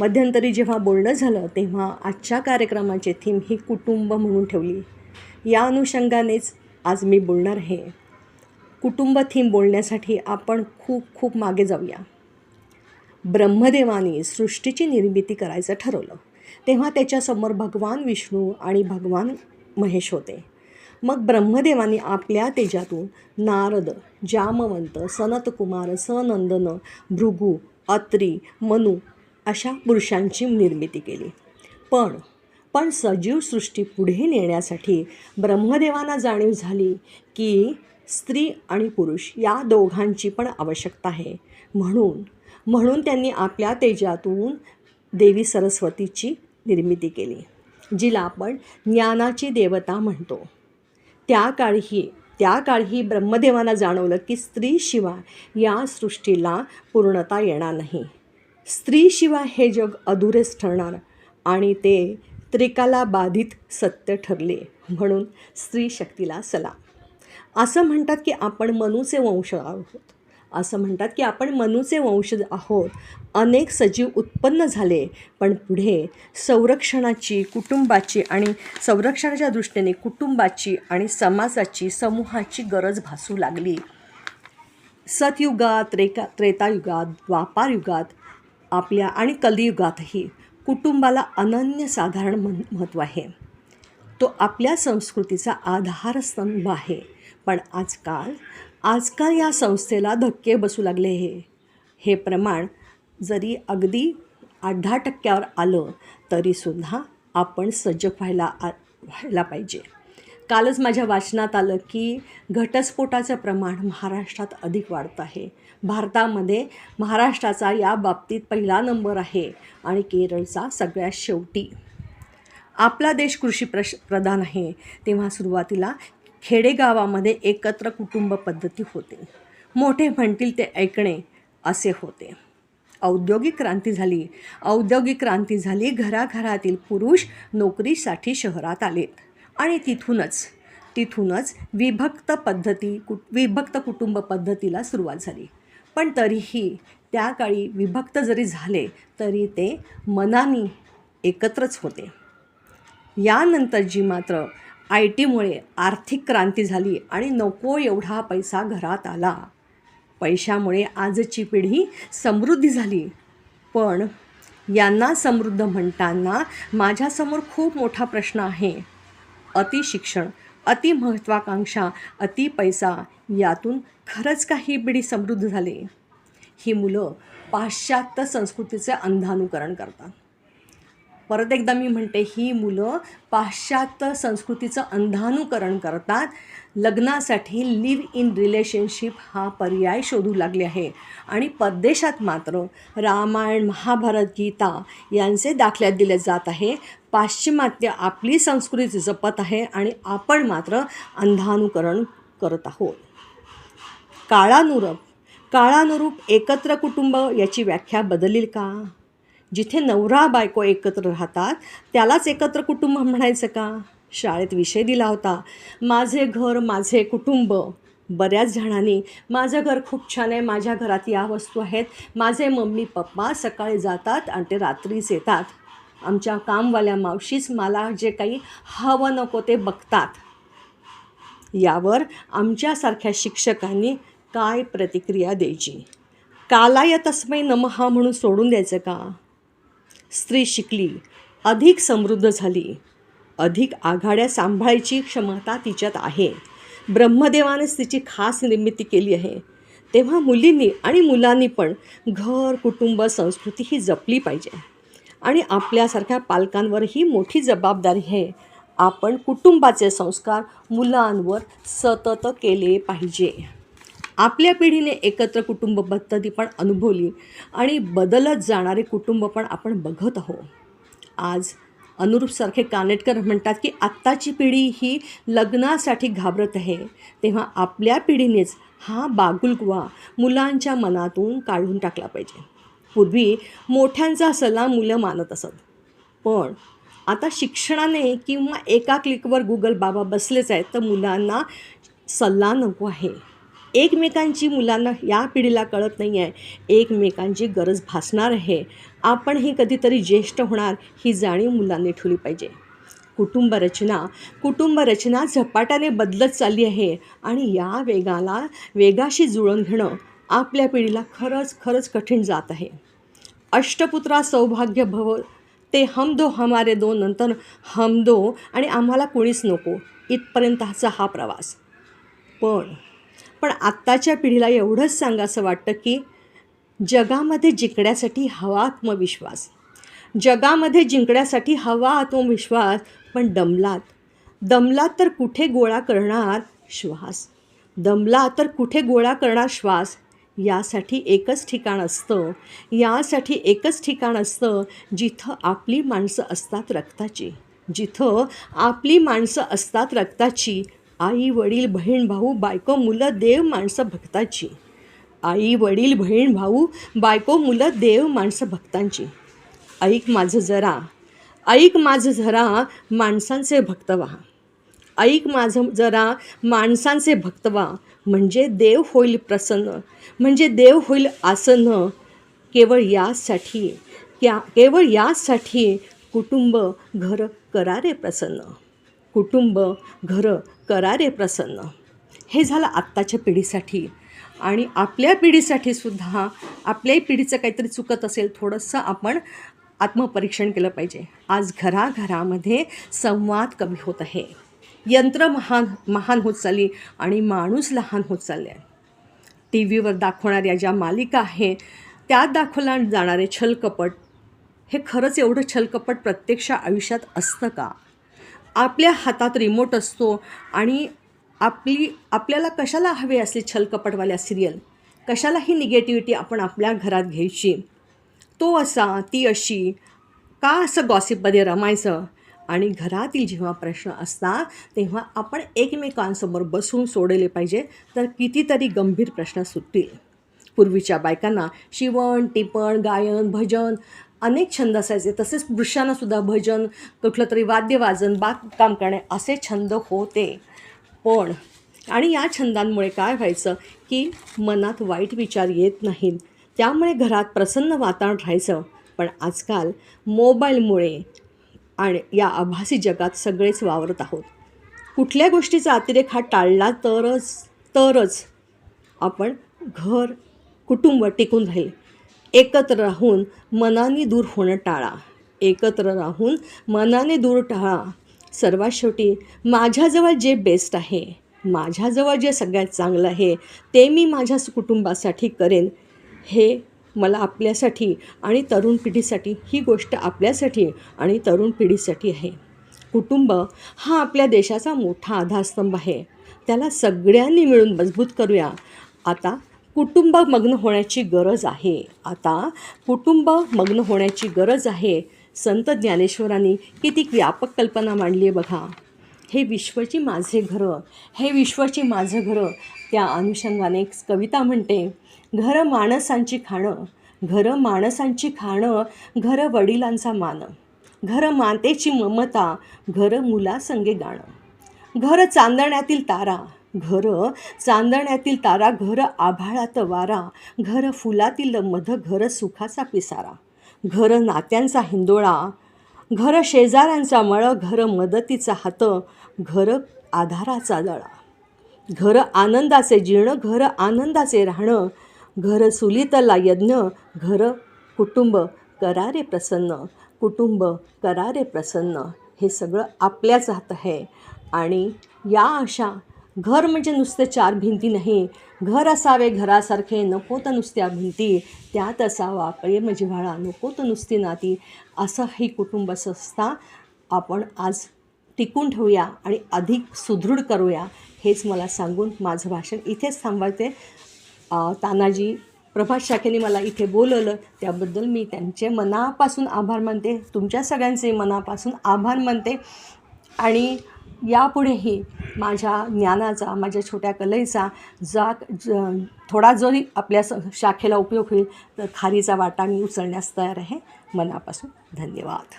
मध्यंतरी जेव्हा बोलणं झालं तेव्हा आजच्या कार्यक्रमाची थीम ही कुटुंब म्हणून ठेवली. या अनुषंगानेच आज मी बोलणार आहे. कुटुंब थीम बोलण्यासाठी आपण खूप खूप मागे जाऊया. ब्रह्मदेवाने सृष्टीची निर्मिती करायचं ठरवलं. तेव्हा त्याच्यासमोर भगवान विष्णू आणि भगवान महेश होते. मग ब्रह्मदेवाने आपल्या तेजातून नारद जामवंत सनतकुमार सनंदन भृगू अत्री मनु अशा पुरुषांची निर्मिती केली. पण पण सजीव सृष्टी पुढे नेण्यासाठी ब्रह्मदेवांना जाणीव झाली की स्त्री आणि पुरुष या दोघांची पण आवश्यकता आहे. म्हणून म्हणून त्यांनी आपल्या तेजातून देवी सरस्वतीची निर्मिती केली जिला आपण ज्ञानाची देवता म्हणतो. त्या काळीही त्या काळीही ब्रह्मदेवांना जाणवलं की स्त्रीशिवाय या सृष्टीला पूर्णता येणार नाही. स्त्रीशिवाय हे जग अधुरेच ठरणार आणि ते त्रिकाला बाधित सत्य ठरले म्हणून स्त्री शक्तीला सलाम असं म्हणतात की आपण मनूचे वंश आहोत. असं म्हणतात की आपण मनूचे वंशज आहोत. अनेक सजीव उत्पन्न झाले पण पुढे संरक्षणाची कुटुंबाची आणि संरक्षणाच्या दृष्टीने कुटुंबाची आणि समाजाची समूहाची गरज भासू लागली. सतयुगात त्रेका त्रेतायुगात द्वापारयुगात आपल्या आणि कलियुगातही कुटुंबाला अनन्यसाधारण मन महत्त्व आहे. तो आपल्या संस्कृतीचा आधारस्तंभ आहे. पण आजकाल आजकाल या संस्थेला धक्के बसू लागले हे. हे प्रमाण जरी अगदी आठ दहा टक्क्यावर आलं तरीसुद्धा आपण सजग व्हायला आ व्हायला पाहिजे. कालच माझ्या वाचनात आलं की घटस्फोटाचं प्रमाण महाराष्ट्रात अधिक वाढतं आहे. भारतामध्ये महाराष्ट्राचा या बाबतीत पहिला नंबर आहे आणि केरळचा सगळ्यात शेवटी. आपला देश कृषी प्रश प्रधान आहे. तेव्हा सुरुवातीला खेडेगावामध्ये एकत्र कुटुंब पद्धती होते. मोठे म्हणतील ते ऐकणे असे होते. औद्योगिक क्रांती झाली. औद्योगिक क्रांती झाली घराघरातील पुरुष नोकरीसाठी शहरात आलेत. आणि तिथूनच तिथूनच विभक्त पद्धती कु विभक्त कुटुंब पद्धतीला सुरुवात झाली. पण तरीही त्या काळी विभक्त जरी झाले तरी ते मनाने एकत्रच होते. यानंतर जी मात्र आय टीमुळे आर्थिक क्रांती झाली आणि नको एवढा पैसा घरात आला. पैशामुळे आजची पिढी समृद्धी झाली. पण यांना समृद्ध म्हणताना माझ्यासमोर खूप मोठा प्रश्न आहे. अतिशिक्षण अति महत्वाकांक्षा अति पैसा यातून खरंच का ही पिढी समृद्ध झाली. ही मुलं पाश्चात्य संस्कृतीचे अंधानुकरण करतात. परत एकदा मी म्हणते ही मुलं पाश्चात्य संस्कृतीचं अंधानुकरण करतात. लग्नासाठी लिव्ह इन रिलेशनशिप हा पर्याय शोधू लागले आहे. आणि परदेशात मात्र रामायण महाभारत गीता यांचे दाखल्यात दिले जात आहे. पाश्चिमात्य आपली संस्कृती जपत आहे आणि आपण मात्र अंधानुकरण करत आहोत. काळानुरूप काळानुरूप एकत्र कुटुंब याची व्याख्या बदलेल का? जिथे नवरा बायको एकत्र राहतात त्यालाच एकत्र कुटुंब म्हणायचं का? शाळेत विषय दिला होता. माझे घर माझे कुटुंब. बऱ्याच जणांनी माझं घर खूप छान आहे माझ्या घरात या वस्तू आहेत. माझे मम्मी पप्पा सकाळी जातात आणि ते रात्रीच येतात. आमच्या कामवाल्या मावशीच मला जे काही हवं नको ते बघतात. यावर आमच्यासारख्या शिक्षकांनी काय प्रतिक्रिया द्यायची? कालाय तस्मै नमहा म्हणून सोडून द्यायचं का? स्त्री शिकली अधिक समृद्ध झाली अधिक आघाड्या सांभाळायची क्षमता तिच्यात आहे. ब्रह्मदेवानेच तिची खास निर्मिती केली आहे. तेव्हा मुलींनी आणि मुलांनी पण घर कुटुंब संस्कृती ही जपली पाहिजे. आणि आपल्यासारख्या पालकांवर ही मोठी जबाबदारी आहे. आपण कुटुंबाचे संस्कार मुलांवर सतत केले पाहिजे. आपल्या पिढीने एकत्र कुटुंब पद्धती पण अनुभवली आणि बदलत जाणारे कुटुंब पण आपण बघत आहोत. आज अनुरूपसारखे कानेटकर म्हणतात की आत्ताची पिढी ही लग्नासाठी घाबरत आहे. तेव्हा आपल्या पिढीनेच हा बागुलगुवा मुलांच्या मनातून काढून टाकला पाहिजे. पूर्वी मोठ्यांचा सल्ला मुलं मानत असत. पण आता शिक्षणाने किंवा एका क्लिकवर गुगल बाबा बसलेच आहेत तर मुलांना सल्ला नको आहे. एकमेकांची मुलांना या पिढीला कळत नाही आहे. एकमेकांची गरज भासणार आहे. आपणही कधीतरी ज्येष्ठ होणार ही जाणीव मुलांनी ठेवली पाहिजे. कुटुंब रचना कुटुंब रचना झपाट्याने बदलत चालली आहे आणि या वेगाला वेगाशी जुळवून घेणं आपल्या पिढीला खरंच खरंच कठीण जात आहे. अष्टपुत्रा सौभाग्य भव ते हम दो हमारे दो नंतर हम दो आणि आम्हाला कोणीच नको. इथपर्यंतचा हा प्रवास. पण पण आत्ताच्या पिढीला एवढंच सांगावं वाटतं की जगामध्ये जिंकण्यासाठी हवा आत्मविश्वास. जगामध्ये जिंकण्यासाठी हवा आत्मविश्वास पण दमलात. दमलात तर कुठे गोळा करणार श्वास? दमला तर कुठे गोळा करणार श्वास? यासाठी एकच ठिकाण असतं. यासाठी एकच ठिकाण असतं जिथं आपली माणसं असतात रक्ताची. जिथं आपली माणसं असतात रक्ताची आई वडील बहीण भाऊ बायको मुलं देव माणसं भक्ताची. आई वडील बहीण भाऊ बायको मुलं देव माणसं भक्तांची. ऐक माझं जरा. ऐक माझं जरा माणसांचे भक्त व्हा. ऐक माझं जरा माणसांचे भक्त व्हा. म्हणजे देव होईल प्रसन्न. म्हणजे देव होईल आसन्न. केवळ यासाठी क्या केवळ यासाठी कुटुंब घर करा रे प्रसन्न. कुटुंब घरं करा रे प्रसन्न. हे झालं आत्ताच्या पिढीसाठी. आणि आपल्या पिढीसाठी सुद्धा आपल्याही पिढीचं काहीतरी चुकत असेल थोडंसं आपण आत्मपरीक्षण केलं पाहिजे. आज घराघरामध्ये संवाद कमी होत आहे. यंत्र महान महान होत चालली आणि माणूस लहान होत चालले आहे टी व्हीवर दाखवणाऱ्या ज्या मालिका आहे त्यात दाखवल्या जाणारे छलकपट हे खरंच एवढं छलकपट प्रत्यक्ष आयुष्यात असतं का? आपल्या हातात रिमोट असतो आणि आपली आपल्याला कशाला हवे असले छलकपटवाल्या सिरियल कशाला ही निगेटिव्हिटी आपण आपल्या घरात घ्यायची. तो असा ती अशी का असं गॉसिपमध्ये रमायचं? आणि घरातील जेव्हा प्रश्न असतात तेव्हा आपण एकमेकांसमोर बसून सोडले पाहिजे तर कितीतरी गंभीर प्रश्न सुटतील. पूर्वीच्या बायकांना शिवण टिपण गायन भजन अनेक छंद असायचे. तसेच पुरुषांनासुद्धा भजन कुठलं तरी वाद्यवाजन बागकाम करणे असे छंद होते. पण आणि या छंदांमुळे काय व्हायचं की मनात वाईट विचार येत नाहीत. त्यामुळे घरात प्रसन्न वातावरण राहायचं. पण आजकाल मोबाईलमुळे आणि या आभासी जगात सगळेच वावरत आहोत. कुठल्या गोष्टीचा अतिरेक हा टाळला तरच तरच आपण घर कुटुंब टिकून राहील. एकत्र राहून मनाने दूर होणं टाळा. एकत्र राहून मनाने दूर टाळा. सर्वात शेवटी माझ्याजवळ जे बेस्ट आहे माझ्याजवळ जे सगळ्यात चांगलं आहे ते मी माझ्या कुटुंबासाठी करेन. हे मला आपल्यासाठी आणि तरुण पिढीसाठी ही गोष्ट आपल्यासाठी आणि तरुण पिढीसाठी आहे. कुटुंब हा आपल्या देशाचा मोठा आधारस्तंभ आहे. त्याला सगळ्यांनी मिळून मजबूत करूया. आता कुटुंब मग्न होण्याची गरज आहे. आता कुटुंब मग्न होण्याची गरज आहे. संत ज्ञानेश्वरांनी किती व्यापक कल्पना मांडली आहे बघा. हे विश्वची माझे घरं हे विश्वची माझं घरं. त्या अनुषंगाने एक कविता म्हणते घरं माणसांची खाणं घरं माणसांची खाणं घरं वडिलांचा मान. घरं मातेची ममता घरं मुलासंगे गाणं. घरं चांदण्यातील तारा घरं चांदण्यातील तारा घरं आभाळात वारा घर फुलातील मध घरं सुखाचा पिसारा. घर नात्यांचा हिंदोळा घरं शेजाऱ्यांचा मळ घरं मदतीचा हात घर आधाराचा दळा घर आनंदाचे जीर्ण घरं आनंदाचे राहणं घरं सुलितला यज्ञ घरं कुटुंब करारे प्रसन्न कुटुंब करारे प्रसन्न. हे सगळं आपल्याच हात आहे आणि या अशा घर म्हणजे नुसते चार भिंती नाही. घर असावे घरासारखे नको तर नुसत्या भिंती. त्यात असावा प्रेम जिव्हाळा नको तर नुसती नाती. असं ही कुटुंब संस्था आपण आज टिकून ठेवूया आणि अधिक सुदृढ करूया हेच मला सांगून माझं भाषण इथेच थांबवते. तानाजी प्रभात शाखेने मला इथे बोलवलं त्याबद्दल मी त्यांचे मनापासून आभार मानते. तुमच्या सगळ्यांचे मनापासून आभार मानते. आणि यापुढेही माझ्या ज्ञानाचा माझ्या छोट्या कलेचा जा ज थोडा जरी आपल्या स शाखेला उपयोग होईल तर खारीचा वाटा मी उचलण्यास तयार आहे. मनापासून धन्यवाद.